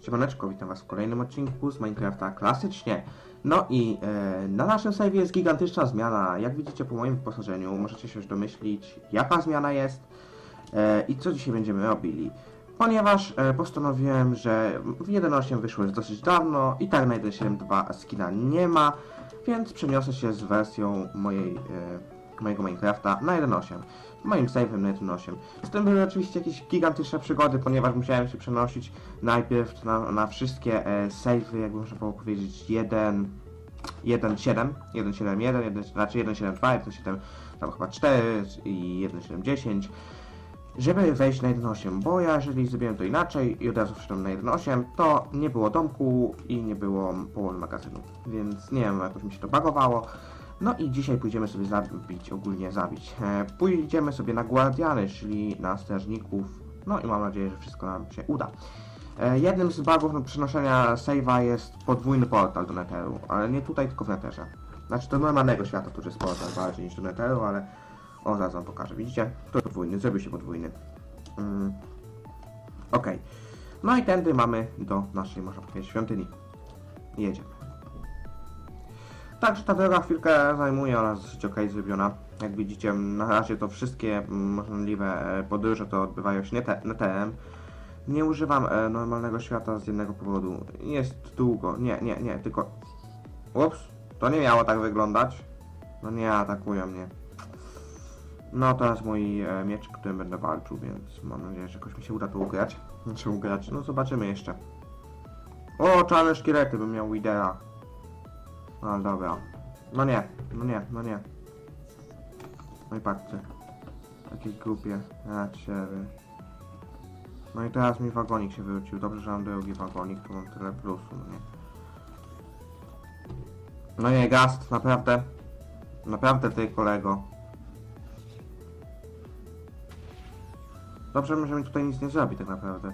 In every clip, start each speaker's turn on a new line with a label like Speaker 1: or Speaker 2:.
Speaker 1: Siemaneczko, witam was w kolejnym odcinku z Minecrafta klasycznie. No i e, na naszym serwie jest gigantyczna zmiana. Jak widzicie po moim wyposażeniu, możecie się już domyślić jaka zmiana jest e, i co dzisiaj będziemy robili. Ponieważ e, postanowiłem, że w 1.8 wyszło już dosyć dawno i tak na 1.7.2 skina nie ma, więc przeniosę się z wersją mojej, e, mojego Minecrafta na 1.8 moim save'em na 1.8. Z tym były oczywiście jakieś gigantyczne przygody, ponieważ musiałem się przenosić najpierw na, na wszystkie e, save'y, jakby można było powiedzieć, 1, 1.7, 1.7.1, 1, znaczy 1.7.2, 1.7, tam chyba 4 i 1.7.10, żeby wejść na 1.8, bo ja jeżeli zrobiłem to inaczej i od razu wszedłem na 1.8, to nie było domku i nie było połowy magazynu, więc nie wiem, jakoś mi się to bagowało. No i dzisiaj pójdziemy sobie zabić, ogólnie zabić. E, pójdziemy sobie na guardiany, czyli na strażników. No i mam nadzieję, że wszystko nam się uda. E, jednym z bugów no, przenoszenia save'a jest podwójny portal do Netheru, ale nie tutaj, tylko w Netherze. Znaczy do normalnego świata, to jest portal bardziej niż do Netheru, ale o, zaraz wam pokażę. Widzicie? To podwójny, zrobił się podwójny. Mm. Okej. No i tędy mamy do naszej, można powiedzieć, świątyni. Jedziemy. Także ta droga chwilkę zajmuje, jest dosyć ok zrobiona. Jak widzicie, na razie to wszystkie możliwe podróże to odbywają się nete- neterem. Nie używam e, normalnego świata z jednego powodu. Jest długo. Nie, nie, nie, tylko... Ups, to nie miało tak wyglądać. No nie, atakują mnie. No jest mój e, miecz, którym będę walczył, więc mam nadzieję, że jakoś mi się uda to ugrać. Znaczy ugrać, no zobaczymy jeszcze. O, czarne szkielety bym miał Widera. No dobra. No nie, no nie, no nie. No i patrzcie. Jakieś głupie. Ja ciebie. No i teraz mi wagonik się wrócił. Dobrze, że mam drugi wagonik, tu mam tyle plusu, no nie. No nie, gast, naprawdę. Naprawdę ty, kolego. Dobrze, że mi tutaj nic nie zrobi tak naprawdę.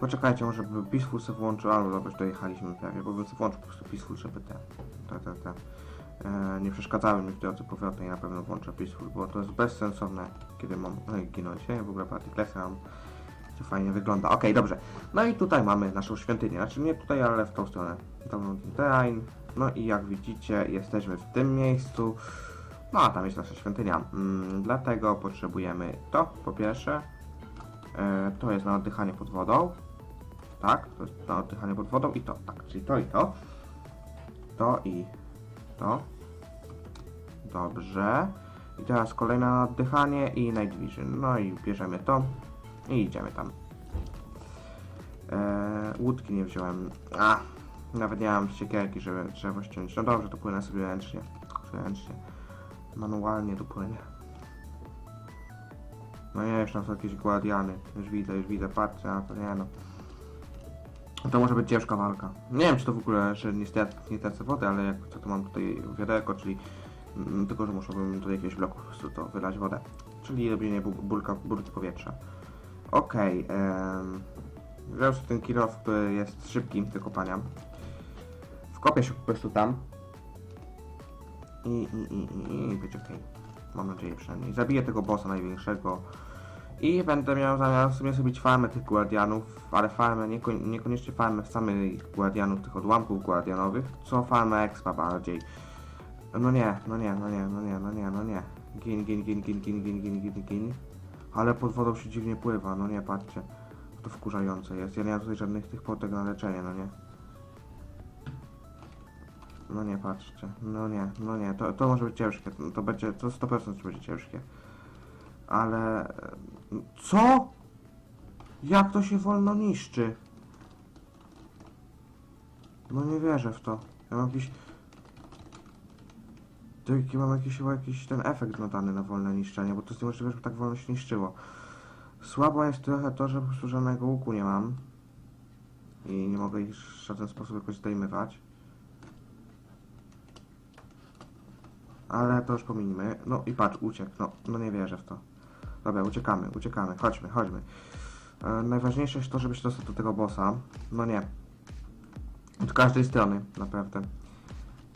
Speaker 1: Poczekajcie, może by Peaceful sobie włączył, albo dobrze, że dojechaliśmy prawie, bo włączył po prostu Peaceful, żeby te, te, te, te e, nie przeszkadzały mi w drodze powrotnej, na pewno włączę Peaceful, bo to jest bezsensowne, kiedy mam no, ginąć, nie? W ogóle partyklesy mam, to fajnie wygląda. Okej, dobrze. No i tutaj mamy naszą świątynię, znaczy nie tutaj, ale w tą stronę. Tam ten terrain. No i jak widzicie, jesteśmy w tym miejscu. No a tam jest nasza świątynia. Mm, dlatego potrzebujemy to, po pierwsze. E, to jest na oddychanie pod wodą. Tak, to jest na oddychanie pod wodą i to, tak, czyli to i to. To i to. Dobrze. I teraz kolejne na oddychanie i Night Vision. No i bierzemy to i idziemy tam. Eee, łódki nie wziąłem. A, nawet nie mam siekierki, żeby drzewo ściąć. No dobrze, to płynę sobie ręcznie. Ręcznie. Manualnie tu płynie. No nie, już tam są jakieś guardiany. Już widzę, już widzę, patrzę na to, nie no. To może być ciężka walka. Nie wiem, czy to w ogóle, że nie, stracę, nie tracę wody, ale jak co to mam tutaj wiaderko, czyli mm, tylko, że musiałbym do jakiegoś bloku po to wylać wodę. Czyli robienie bu- bulki powietrza. Okej, okay, wziąłem sobie ten kilof, który jest szybki do kopania. Wkopię się po prostu tam. I, i, i, i, i będzie okej. Mam nadzieję przynajmniej. Zabiję tego bossa największego. I będę miał zamiar sobie zrobić farmę tych guardianów, ale farmę, nieko, niekoniecznie farmę samych guardianów, tych odłamków guardianowych, co farmę expa bardziej. No nie, no nie, no nie, no nie, no nie, no nie. Gin, gin, gin, gin, gin, gin, gin, gin, gin. Ale pod wodą się dziwnie pływa, no nie, patrzcie. To wkurzające jest. Ja nie mam tutaj żadnych tych potek na leczenie, no nie. No nie, patrzcie. No nie, no nie. To, to może być ciężkie. To będzie, to 100% będzie ciężkie. Ale... Co? Jak to się wolno niszczy? No nie wierzę w to. Ja mam jakiś... Jaki mam jakiś jakiś ten efekt nadany na wolne niszczenie, bo to jest niemożliwe, żeby tak wolno się niszczyło. Słabo jest trochę to, że po prostu żadnego łuku nie mam. I nie mogę ich w żaden sposób jakoś zdejmować. Ale to już pominimy. No i patrz, uciekł. No, no nie wierzę w to. Dobra, uciekamy, uciekamy. Chodźmy, chodźmy. E, najważniejsze jest to, żeby się dostać do tego bossa. No nie. Od każdej strony, naprawdę.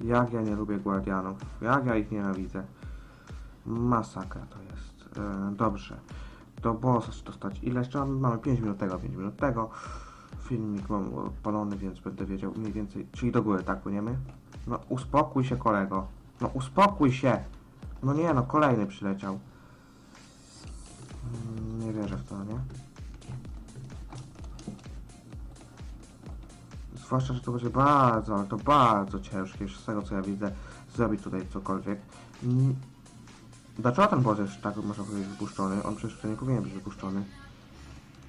Speaker 1: Jak ja nie lubię guardianów. Jak ja ich nienawidzę. Masakra to jest. E, dobrze. Do bossa czy dostać. Ile jeszcze mamy? Mamy 5 minut tego, 5 minut tego. Filmik mam odpalony, więc będę wiedział mniej więcej. Czyli do góry, tak płyniemy? No uspokój się kolego. No uspokój się. No nie no, kolejny przyleciał. Mm, Nie wierzę w to, nie? Zwłaszcza, że to będzie bardzo, ale to bardzo ciężkie, z tego co ja widzę, zrobić tutaj cokolwiek. Mm, Dlaczego ten boss jest tak, można powiedzieć, wypuszczony? On przecież to nie powinien być wypuszczony.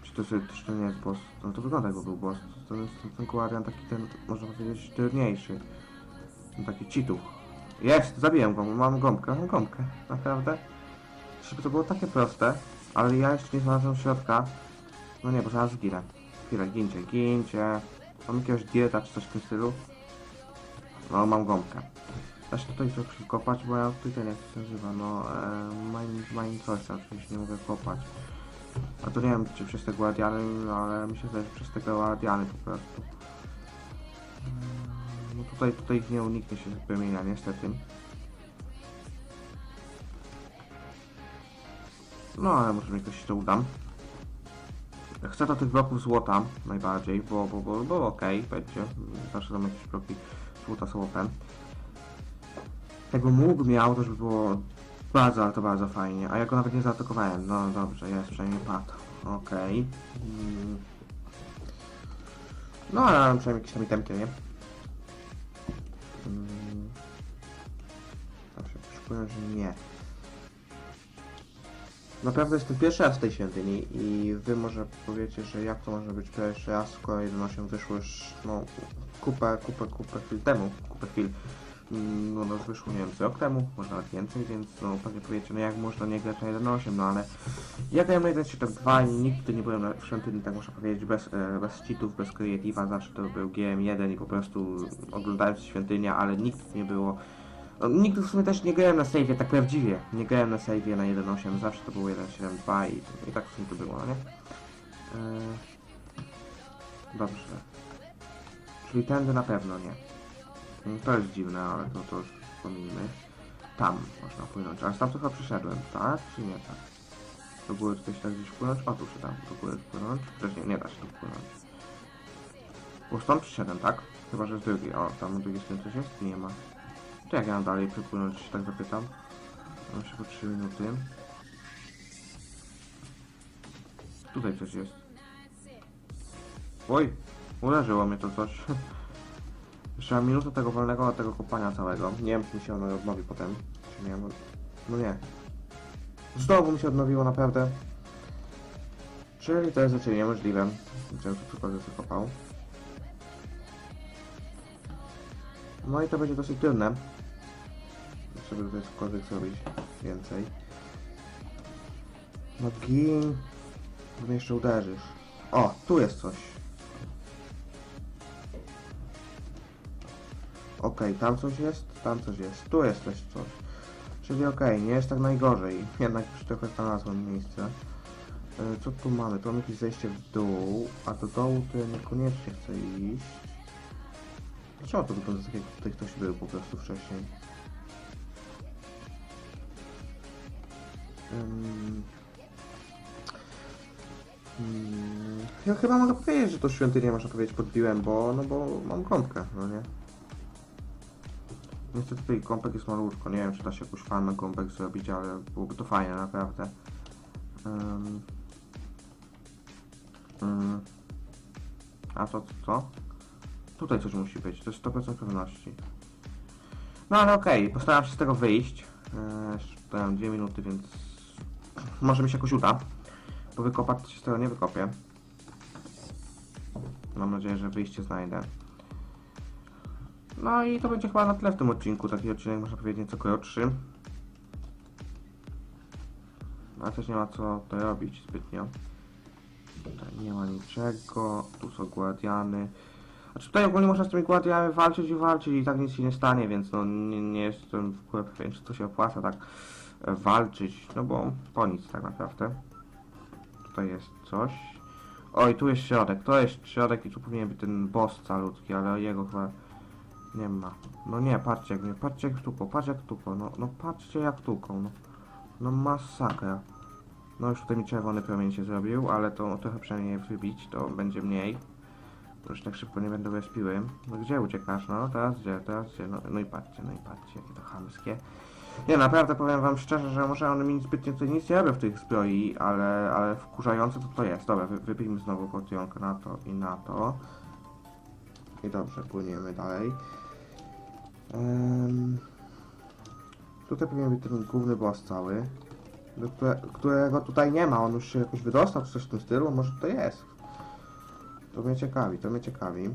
Speaker 1: Czy to, jest- czy to nie jest boss? No to wygląda jakby był boss. Ten, ten Guardian taki ten, można powiedzieć, trudniejszy. Taki cheatów. Jest! Zabiłem go, mam gąbkę, mam gąbkę. Naprawdę? Żeby to było takie proste, ale ja jeszcze nie znalazłem środka. No nie, bo zaraz zginę. Chwilę, gincie, gincie. Mam jakiegoś dieta czy coś w tym stylu? No, mam gąbkę. Da się tutaj coś kopać, bo ja tutaj jak to się nazywa, no, e, mine, coś, oczywiście nie mogę kopać. A to nie wiem, czy przez te guardiany, ale mi się zdaje, że przez te guardiany po prostu. Tutaj, tutaj nie uniknie się wymienia, niestety. No, ale może mi jakoś to uda. Chcę do tych bloków złota najbardziej, bo, bo, bo, bo okej, będzie. Zawsze tam jakieś bloki złota są OP. Jakby mógł miał, to by było bardzo, ale to bardzo fajnie. A ja go nawet nie zaatakowałem. No dobrze, jest przynajmniej padł. Okej. Mm. No ale przynajmniej jakieś tam itemki, nie? Mm. Zawsze przypomnę, że nie. Naprawdę jestem pierwszy raz w tej świątyni i wy może powiecie, że jak to może być pierwszy raz, skoro 1.8 wyszło już no, kupę, kupę, kupę chwil temu, kupę chwil. Mm, No, no wyszło, nie wiem, z rok temu, może nawet więcej, więc no pewnie powiecie, no jak można nie grać na 1.8, no ale ja grałem na 1.7.2 i nigdy nie byłem na- w świątyni, tak można powiedzieć, bez, e, bez cheatów, bez creative'a, zawsze to był GM1 i po prostu oglądałem świątynię, ale nigdy nie było no, nigdy w sumie też nie grałem na save'ie tak prawdziwie. Nie grałem na save'ie na 1.8, zawsze to było 1.7.2 i, i tak w sumie to było, no nie? Eee, dobrze. Czyli tędy na pewno nie. Mm, To jest dziwne, ale to, to już pomijmy. Tam można płynąć, ale tam trochę przyszedłem, tak? Czy nie tak? Do góry tutaj się tak gdzieś płynąć? O, tu się tam do góry płynąć. Przecież nie, nie da się tu płynąć. Bo stąd przyszedłem, tak? Chyba, że z drugiej. O, tam drugiej stronie coś jest? Nie ma. To jak ja mam dalej przepłynąć, się tak zapytam? Mam się po 3 minuty. Tutaj coś jest. Oj, uderzyło mnie to coś. Jeszcze mam minutę tego wolnego od tego kopania całego. Nie wiem, czy mi się ono odnowi potem. Nie, no, nie. Znowu mi się odnowiło naprawdę. Czyli to jest raczej niemożliwe. Chciałem tu cokolwiek wykopał. No i to będzie dosyć trudne. Żeby tutaj cokolwiek zrobić więcej. No gin. Bo jeszcze uderzysz. O, tu jest coś. Okej, tam coś jest, tam coś jest, tu jest też coś. Czyli okej, nie jest tak najgorzej. Jednak już trochę znalazłem miejsce. E, Co tu mamy? Tu mamy jakieś zejście w dół, a do dołu to ja niekoniecznie chcę iść. Dlaczego to wygląda tak, jak tutaj ktoś był po prostu wcześniej? Mm, Ja chyba mogę powiedzieć, że to świątynię można powiedzieć podbiłem, bo no bo mam gąbkę, no nie? Niestety tutaj gąbek jest malutko, nie wiem czy da się jakąś fanę gąbek zrobić, ale byłoby to fajne naprawdę. Ym... Ym... A to co? Tutaj coś musi być, to jest 100% pewności. No ale okej, postaram się z tego wyjść. Eee, jeszcze mam dwie minuty, więc może mi się jakoś uda. Bo wykopać się z tego nie wykopię. Mam nadzieję, że wyjście znajdę. No i to będzie chyba na tyle w tym odcinku. Taki odcinek można powiedzieć nieco krótszy. Ale też nie ma co to robić zbytnio. Tutaj nie ma niczego. Tu są guardiany. Znaczy tutaj ogólnie można z tymi guardianami walczyć i walczyć i tak nic się nie stanie, więc no nie, nie jestem w ogóle pewien, czy to się opłaca tak e, walczyć, no bo po nic tak naprawdę. Tutaj jest coś. Oj, tu jest środek, to jest środek i tu powinien być ten boss calutki, ale jego chyba Nie ma. No nie, patrzcie jak mnie, patrzcie jak tuko, patrzcie jak tuko, no, no patrzcie jak tuką, no. No masakra. No już tutaj mi czerwony promień się zrobił, ale to trochę przynajmniej wybić, to będzie mniej. Już tak szybko nie będę respiły. No gdzie uciekasz? No teraz gdzie, teraz gdzie? No, no i patrzcie, no i patrzcie, jakie to chamskie. Nie, naprawdę powiem wam szczerze, że może one mi zbytnio tutaj nic nie robią w tych zbroi, ale, ale wkurzające to to jest. Dobra, wy, wypijmy znowu potionkę na to i na to. I dobrze, płyniemy dalej. Em, tutaj powinien być ten główny boss cały, do które, którego tutaj nie ma. On już się jakoś wydostał, czy coś w tym stylu, może to jest. To mnie ciekawi, to mnie ciekawi.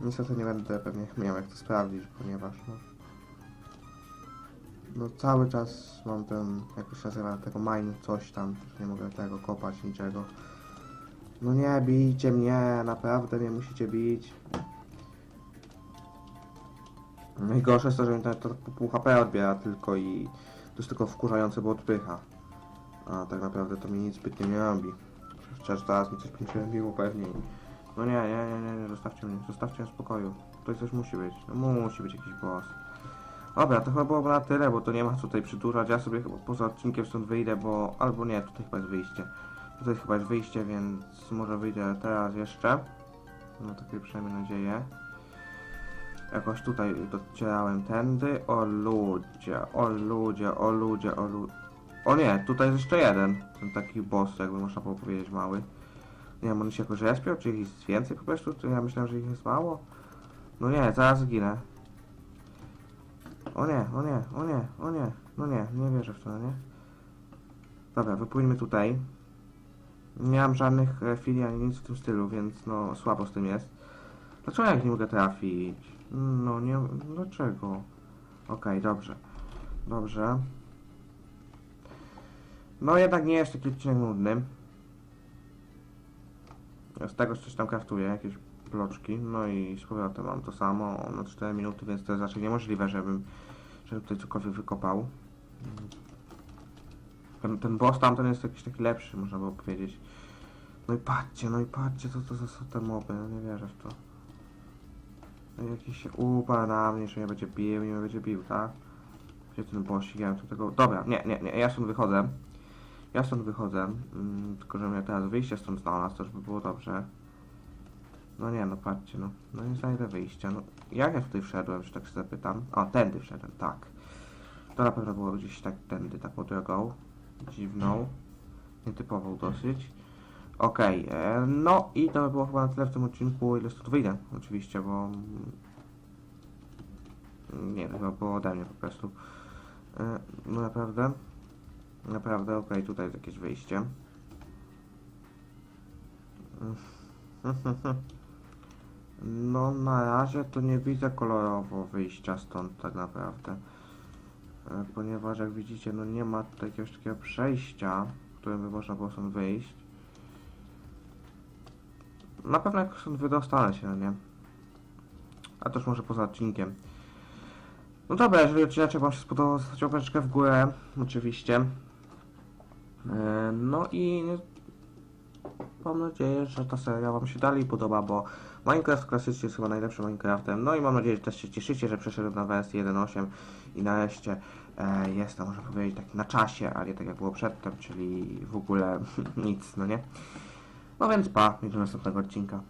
Speaker 1: Niestety nie będę pewnie miał jak to sprawdzić, ponieważ no, no cały czas mam ten, jak to się nazywa, tego mine coś tam, nie mogę tego kopać, niczego. No nie, bijcie mnie, naprawdę mnie musicie bić. Najgorsze jest to, że mi to, to pół HP odbiera tylko i to jest tylko wkurzające, bo odpycha. A tak naprawdę to mi nic zbytnio nie robi. Chociaż teraz mi coś będzie robiło pewnie. No nie, nie, nie, nie, nie, zostawcie mnie, zostawcie mnie w spokoju. Tutaj coś musi być, no musi być jakiś boss. Dobra, to chyba byłoby na tyle, bo to nie ma co tutaj przedłużać. Ja sobie chyba poza odcinkiem stąd wyjdę, bo... Albo nie, tutaj chyba jest wyjście. Tutaj chyba jest wyjście, więc może wyjdę teraz jeszcze. No takie przynajmniej nadzieję. Jakoś tutaj docierałem tędy. O ludzie, o ludzie, o ludzie, o ludzie. O nie, tutaj jest jeszcze jeden. Ten taki boss, jakby można było powiedzieć, mały. Nie wiem, oni się jakoś respią, czy ich jest więcej po prostu? To ja myślałem, że ich jest mało. No nie, zaraz zginę. O nie, o nie, o nie, o nie, no nie, nie wierzę w to, nie? Dobra, wypłyńmy tutaj. Nie mam żadnych e, filii ani nic w tym stylu, więc no słabo z tym jest. Dlaczego jak nie mogę trafić? No nie, dlaczego? Okej, dobrze. Dobrze. No jednak nie jest taki odcinek nudny. Z tego coś tam kraftuję, jakieś bloczki. No i z powrotem mam to samo na 4 minuty, więc to jest raczej niemożliwe, żebym, żebym tutaj cokolwiek wykopał. Ten, ten boss tamten jest jakiś taki lepszy, można było powiedzieć. No i patrzcie, no i patrzcie, co to za są te moby, no nie wierzę w to. Jakiś upa na mnie, że mnie będzie bił, nie będzie bił, tak? Gdzie ten bossik, ja tu tego... Dobra, nie, nie, nie, ja stąd wychodzę. Ja stąd wychodzę, mm, tylko że mnie teraz wyjście stąd znalazł, to żeby było dobrze. No nie, no patrzcie, no. No nie znajdę wyjścia, no. Jak ja tutaj wszedłem, że tak się zapytam? O, tędy wszedłem, tak. To na pewno było gdzieś tak tędy, taką drogą. Dziwną. Nietypową dosyć. Okej, e, no i to by było chyba na tyle w tym odcinku, ile stąd wyjdę, oczywiście, bo... mm, Nie, to chyba było ode mnie po prostu. E, no naprawdę. Naprawdę, okej, tutaj jest jakieś wyjście. No na razie to nie widzę kolorowo wyjścia stąd tak naprawdę. E, Ponieważ jak widzicie, no nie ma tutaj jakiegoś takiego przejścia, którym by można było stąd wyjść. Na pewno jak stąd wydostanę się, nie? A już może poza odcinkiem. No dobra, jeżeli odcinek wam się spodobał, zostawcie łapeczkę w górę, oczywiście. E, No i mam nadzieję, że ta seria wam się dalej podoba, bo Minecraft klasycznie jest chyba najlepszym Minecraftem. No i mam nadzieję, że też się cieszycie, że przeszedłem na wersję 1.8 i nareszcie e, jest to, można powiedzieć, tak na czasie, a nie tak jak było przedtem, czyli w ogóle nic, no nie? No więc pa, do następnego odcinka.